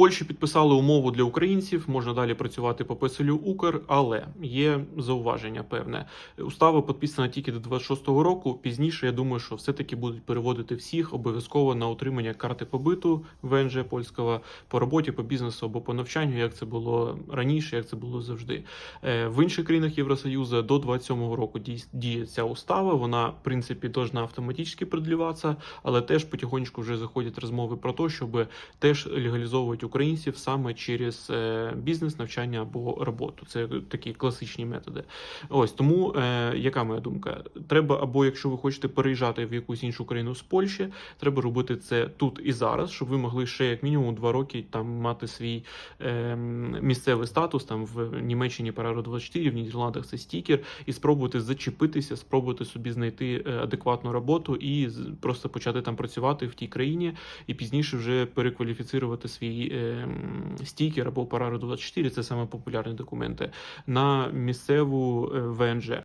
Польщі підписали умову для українців, можна далі працювати по песелю Укр, але є зауваження певне. Устава підписана тільки до 26-го року. Пізніше я думаю, що все-таки будуть переводити всіх обов'язково на отримання карти побиту ВНЖ польського по роботі, по бізнесу або по навчанню, як це було раніше, як це було завжди. Е, В інших країнах Євросоюзу до 27-го року діє ця устава. Вона, в принципі, должна автоматично продліватися, але теж потихонечку вже заходять розмови про те, щоб теж легалізовувати українців саме через е, бізнес, навчання або роботу. Це такі класичні методи. Ось тому, е, яка моя думка? Треба, або якщо ви хочете переїжджати в якусь іншу країну з Польщі, треба робити це тут і зараз, щоб ви могли ще як мінімум два роки там мати свій е, місцевий статус. Там в Німеччині Параро 24, в Нідерландах це стікер, і спробувати зачепитися, спробувати собі знайти е, адекватну роботу і просто почати там працювати в тій країні, і пізніше вже перекваліфіцирувати свій е, стікер або Параро 24, це саме популярні документи, на місцеву е, ВНЖ.